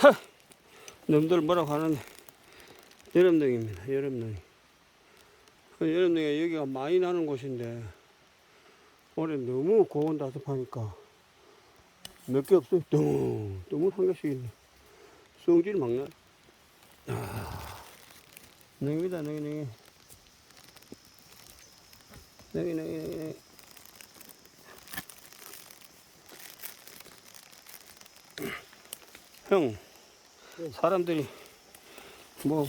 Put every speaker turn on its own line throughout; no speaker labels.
하, 놈들 뭐라고 하는데 여름동입니다. 여름동이. 그 여름동에 여기가 많이 나는 곳인데 올해 너무 고온 다습하니까 몇 개 없어요. 너무 너무 한 개씩 있네. 성질 막 나. 아, 능이다 능이 능이. 능이 능이 능이 능이. 형, 사람들이 뭐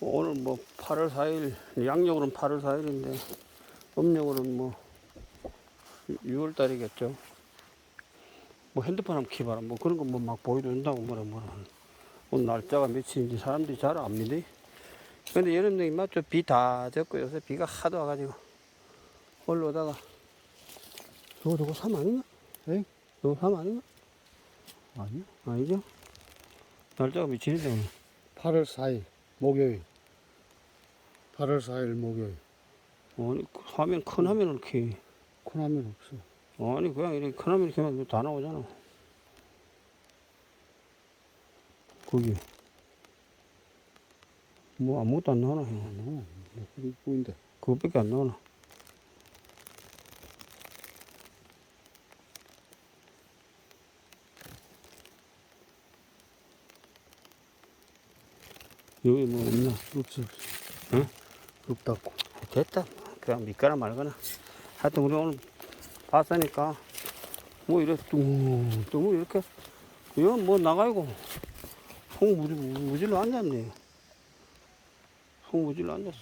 오늘 뭐 8월 4일, 양력으로는 8월 4일인데 음력으로는 뭐 6월 달이겠죠. 뭐 핸드폰 한번 키봐라. 뭐 그런 거 뭐 막 보여준다고 뭐라 뭐라. 오늘 날짜가 며칠인지 사람들이 잘 안 믿어. 근데 여름에 맞죠? 비다 졌고 요새 비가 하도 와가지고 올라오다가 저거 저거 삼 아닌가? 에? 저거 삼 아닌가?
아니요.
아니죠? 날짜가 오늘.
8월 4일 목요일. 8월 4일 목요일.
아니 그 화면 큰 화면을 이렇게
콩하면 없어.
아니 그냥 이렇게 큰 화면 이렇게 다 나오잖아. 거기 뭐 아무것도 안 나오나 형.
안 나와. 뭐 보인다.
그것밖에 안 나오나. 여기 뭐 없나?
없어.
응?
없다고.
됐다. 그냥 믿거나 말거나. 하여튼 우리 오늘 봤으니까 뭐 이래 뚱뚱 이렇게 이건 뭐 나가고 송 무질, 무질로 앉았네. 송 무질로 앉았어.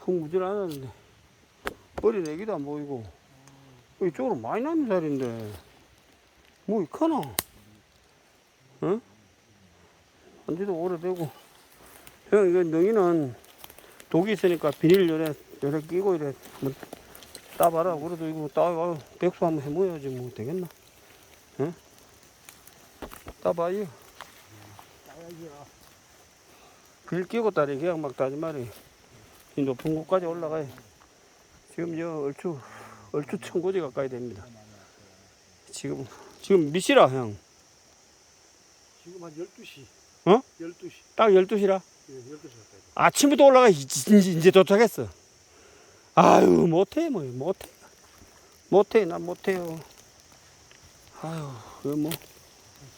송 무질로 앉았는데 머리 내기도 안 보이고 이쪽으로 많이 남은 자리인데 뭐 이카나? 응? 안지도 오래되고. 형 이거 능이는 독이 있으니까 비닐 요래 요래 끼고 이래 뭐 따봐라. 그래도 이거 따봐 백수 한번 해모야지 뭐 되겠나? 응? 따봐요. 비닐 끼고 따리 그냥 막 따지 말이 이 높은 곳까지 올라가요. 지금 저 얼추 얼추 천고지 가까이 됩니다. 지금 지금 몇 시라 형?
지금 한 12시.
어?
12시.
딱 12시라?
예, 12시 가까이.
아침부터 올라가 이제, 이제 도착했어. 아유 못해 뭐 못해 못해 난 못해요. 아유 그 뭐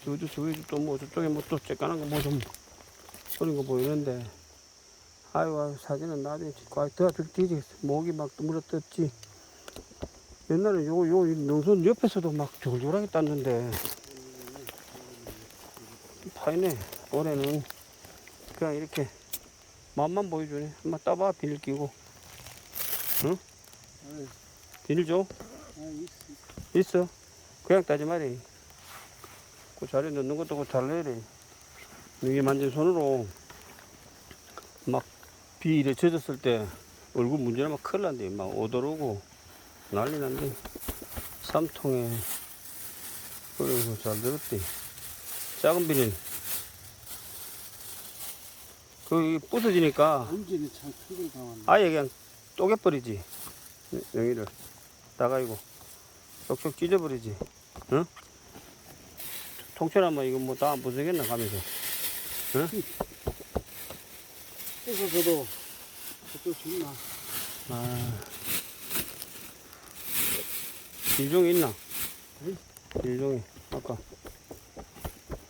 저저 저기 또 뭐 저쪽에 뭐 또 쬐깐한 거뭐 좀 그런 거 보이는데 아유, 아유 사진은 나중에 찍고 더 뒤지 목이 막 물어떴지. 옛날에 요요 농촌 옆에서도 막 졸졸하게 땄는데 파이네 올해는 그냥 이렇게 맛만 보여주네. 한번 따봐, 비닐 끼고.
아이,
비닐 줘?
있어.
그냥 따지 말이. 그 자리에 넣는 것도 그 잘내래. 이게 만진 손으로 막 비일에 젖었을 때 얼굴 문제나면 큰일 난대. 막 오도르고 난리 난대. 삼통에. 그래서 잘 들었대. 작은 비닐. 그 부서지니까
참.
아예 그냥 쪼개버리지. 여기를. 나가이고. 쪽쪽 찢어버리지. 응? 통째라면 이거 뭐 다 안 부서겠나 가면서.
그래서 저도 어쩔 수 있나.
아. 일종이 있나?
응?
일종이. 아까.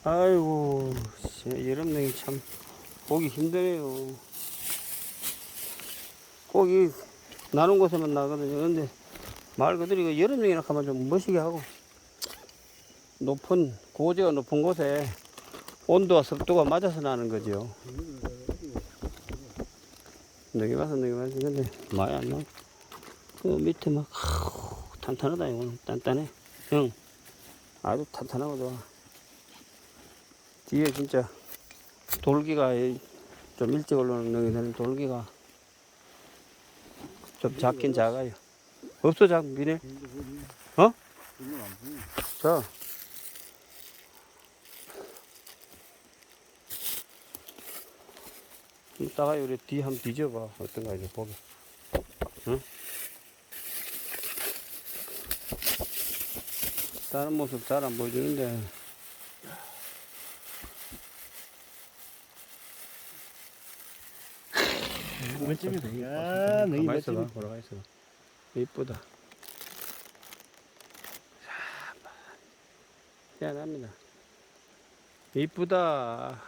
아이고, 씨, 여름냉이 참 보기 힘드네요. 꼭이 나는 곳에만 나거든요. 근데 말 그대로 이거 여름냉이라 하면 좀 멋있게 하고 높은, 고지가 높은 곳에 온도와 습도가 맞아서 나는 거죠. 너기 봐서 너기 봐서 근데 많이 안 나와. 그 밑에 막 탄탄하다 이거는 단단해. 형 아주 탄탄하고 좋아. 뒤에 진짜 돌기가 이- 좀 일찍 올라오는 능이는 돌기가 좀 작긴 작아요. 없어 작 미네. 어? 자. 이따가 우리 뒤 한번 뒤져봐. 어떤가 이제 보게. 응? 다른 모습 잘 안 보여주는데.
멋집니다. 야, 너희. 멋집니다.
돌아가 있어봐. 이쁘다. 미안합니다. 이쁘다.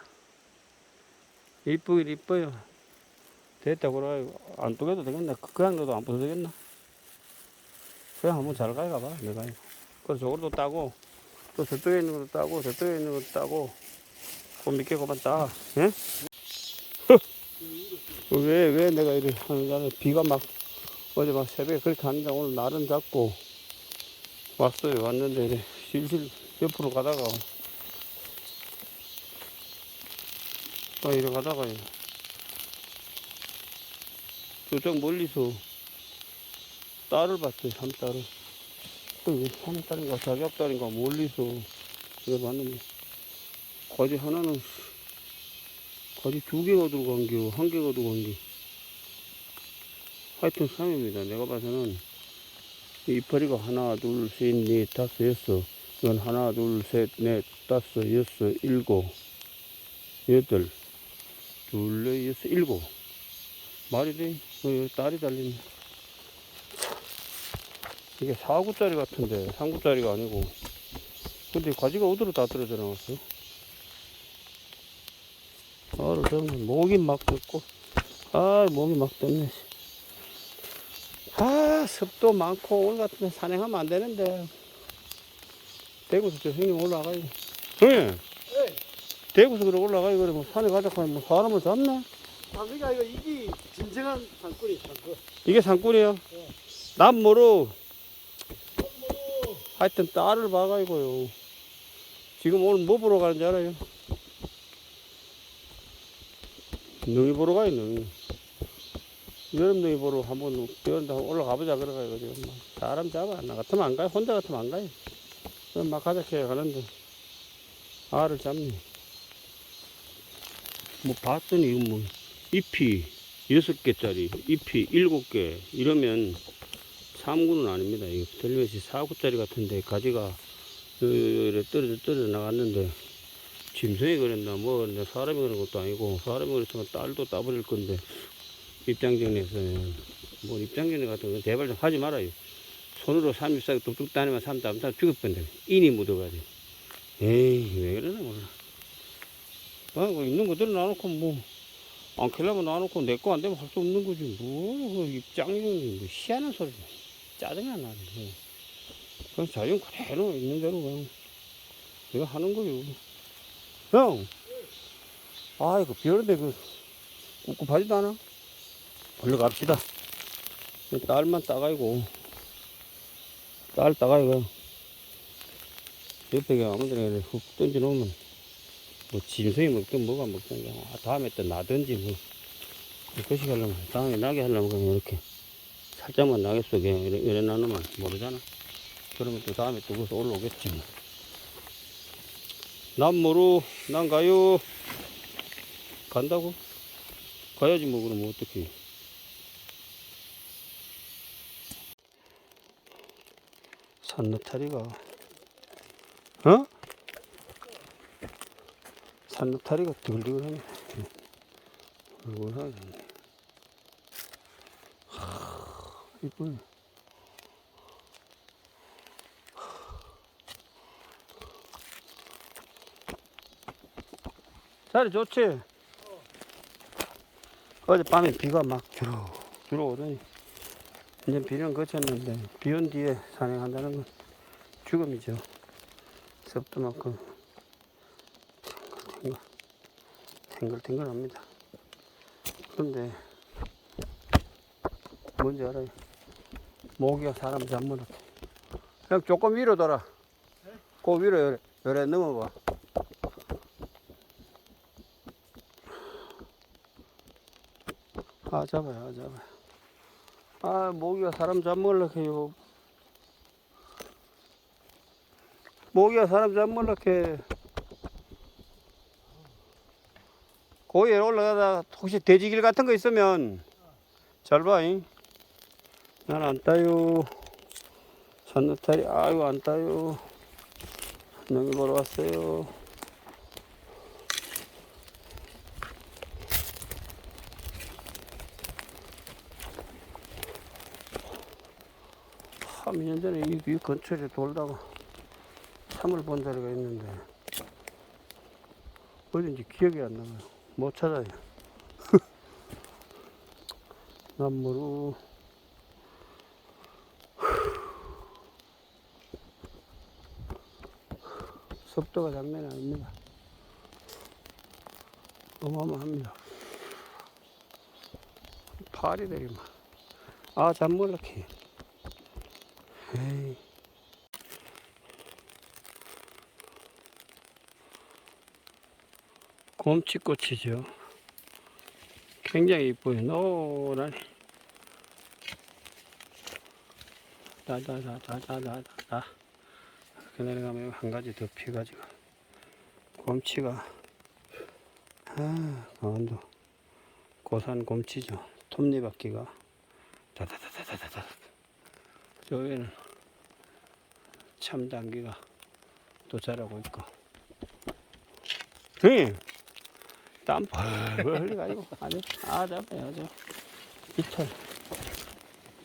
이쁘긴 이뻐요. 됐다 그래. 안 뜨게도 되겠나? 그- 그냥 넣어도 안 부서 되겠나? 그냥 한번 잘 가요, 가봐. 내가. 그래서 저것도 따고, 또 저쪽에 있는 것도 따고, 저쪽에 있는 것도 따고, 그 밑에 그만 따. 예? 왜, 왜 내가 이래 알아요? 비가 막, 어제 막 새벽에 그렇게 하는데 오늘 날은 잡고, 왔어요. 왔는데, 이래 실실 옆으로 가다가, 또 이래 가다가요. 저쪽 멀리서 딸을 봤어요. 삼딸을. 그 삼딸인가 자격딸인가 멀리서 이래 봤는데, 거지 하나는 거지 두 개가 들어간 게, 한 개가 들어간 게. 하여튼 3입니다. 내가 봐서는 이 이파리가 하나, 둘, 셋, 넷, 다섯, 여섯. 이건 하나, 둘, 셋, 넷, 다섯, 여섯, 일곱, 여덟, 둘, 넷, 여섯, 일곱. 말이 돼? 어, 딸이 달리네. 이게 4구짜리 같은데, 3구짜리가 아니고. 근데 가지가 어디로 다 떨어져 나왔어? 아를 잡는 목이 막 뜯고. 아 목이 막 뜯네. 아 습도 많고 오늘 같은 데 산행하면 안 되는데. 대구서 저 형님 올라가요. 형님. 대구서 그래 올라가요. 그래 뭐 산에 가자고 하면 뭐 사람을 잡나
담비가 이거 이게 진정한 산골이 산골.
이게 산골이야 난 모르 하여튼 딸을 봐가지고요. 지금 오늘 뭐 보러 가는지 알아요? 능이 보러 가요 능이 여름 능이 보러 한번 한번 올라가보자 그래가지고 지금 막 사람 잡아 나 같으면 안 가요 혼자 같으면 안 가요 그럼 막 가자 해 가는데 알을 잡니 뭐 봤더니 뭐 잎이 여섯 개짜리 잎이 일곱 개 이러면 3구는 아닙니다. 이거 텔레비시 4구짜리 같은데 가지가 떨어져 떨어져 나갔는데 짐승이 그랬나 뭐 사람이 그런 것도 아니고 사람이 그랬으면 딸도 따버릴 건데 입장정리에서는 뭐 입장정리 같은 거 제발 좀 하지 말아요. 손으로 삼십사기 뚝뚝 따내면 삼 다음 다 죽을 뻔데 인이 묻어가지고 에이 왜 그러나 몰라. 아, 뭐 있는 거대로 놔놓고 뭐 안 킬려면 놔놓고 내 거 안 되면 할 수 없는 거지. 뭐, 그 입장용이 뭐 희한한 소리. 짜증나 나는. 거. 그냥 자연 그대로 있는 대로 그냥 내가 하는 거요. 형! 아, 이거 비 오는데 그, 꿉꿉하지도 않아? 얼른 갑시다. 이 딸만 따가지고. 딸 따가지고. 옆에 그냥 아무 데나 훅 던져놓으면 뭐 짐승이 먹든 뭐가 먹든 그냥 아, 다음에 또 나든지 뭐 그것이 하려면 다음에 나게 하려면 그냥 이렇게 살짝만 나게 쏘게 이래, 이래 나누면 모르잖아 그러면 또 다음에 또 거기서 올라오겠지 뭐. 난 가요 간다고? 가야지 뭐 그러면 어떡해 산느타리가 어? 산느타리가 드글드글하네. 드글드글하네. 이쁘네. 자리 좋지? 어 젯밤에 비가 막 주로, 주로 오더니, 이제 비는 그쳤는데, 비 온 뒤에 산행한다는 건 죽음이죠. 습도 많고, 탱글, 탱글탱글 합니다. 그런데 뭔지 알아요? 모기가 사람 잡문 같아. 그냥 조금 위로 돌아. 그 위로 요래, 요래 넘어봐. 아 잡아요, 아 잡아요. 아 모기가 사람 해요. 모기가 사람 해. 거기 올라가다 혹시 돼지길 같은 거 있으면 잘 봐. 잉. 난 안 따요. 산느타리 아이고 안 따요. 여기 보러 왔어요. 한 2년 전에 이, 이 근처에 돌다가 참을 본 자리가 있는데 어딘지 기억이 안 나요. 못 찾아요. 남무로 습도가 장난이 아닙니다. 어마어마합니다. 파리 내리마. 아, 잠몰라키. 에이. 곰치꽃이죠. 굉장히 이뻐요. 노란이. 다다다다다다다. 이렇게 내려가면 한 가지 더 피가지고. 곰치가. 아, 강원도. 고산 곰치죠. 톱니바퀴가. 다다다다다다. 저기는 참당귀가 또 자라고 있고. 형님! 땀 벌벌 흘려가지고 아주 아 잡아요 아주. 이털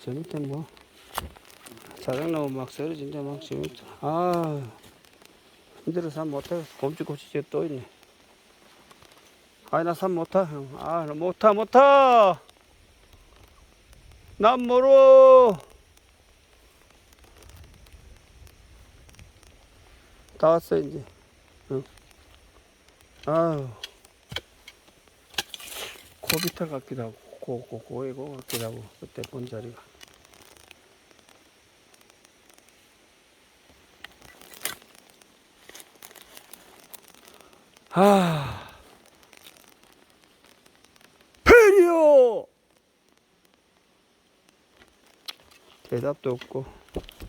저 밑에 뭐. 자작나무 막 쓰러진데 막 지금 아 힘들어서 산 못해. 곰치곰치 또 있네. 아이 나산 못타 형아 못타 못타 난 멀어 다 왔어 이제. 응. 아유. 고비탈 같기도 하고 고고 고이고 같기도 하고 그때 본 자리가. 아. 페리오 대답도 없고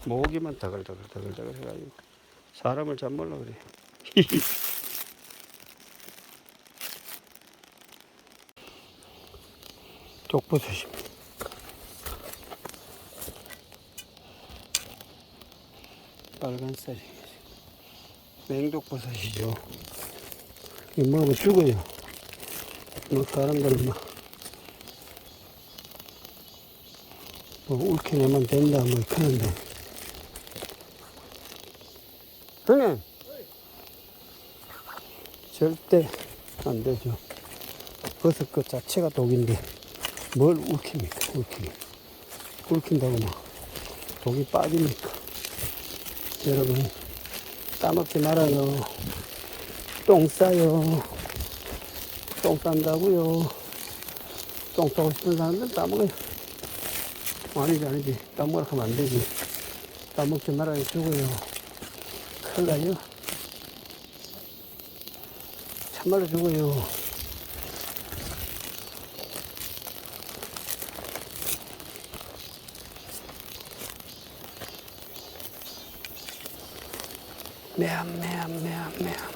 모기만 다글다글다글다글 해가지고 사람을 잡으려 그래 독버섯입니다. 빨간살이 맹독버섯이죠. 이거 먹으면 죽어요. 뭐 사람들은 막, 뭐 울켜내면 된다 뭐 그러는데. 형님! 절대 안 되죠. 버섯 그 자체가 독인데. 뭘 울킵니까? 울키. 울킨다고 막 독이 빠집니까? 여러분, 따먹지 말아요. 똥 싸요. 똥 싼다고요. 똥 싸고 싶은 사람들은 따먹어요. 아니지, 아니지. 따먹으라 하면 안 되지. 따먹지 말아요. 죽어요. 큰일 나요. 참말로 죽어요. 매암 매암 매암 매암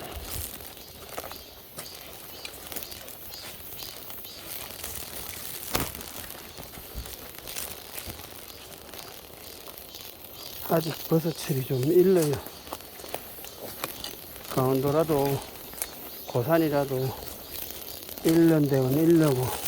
아직 버섯철이 좀 일러요 강원도라도 고산이라도 일년 되면 일러고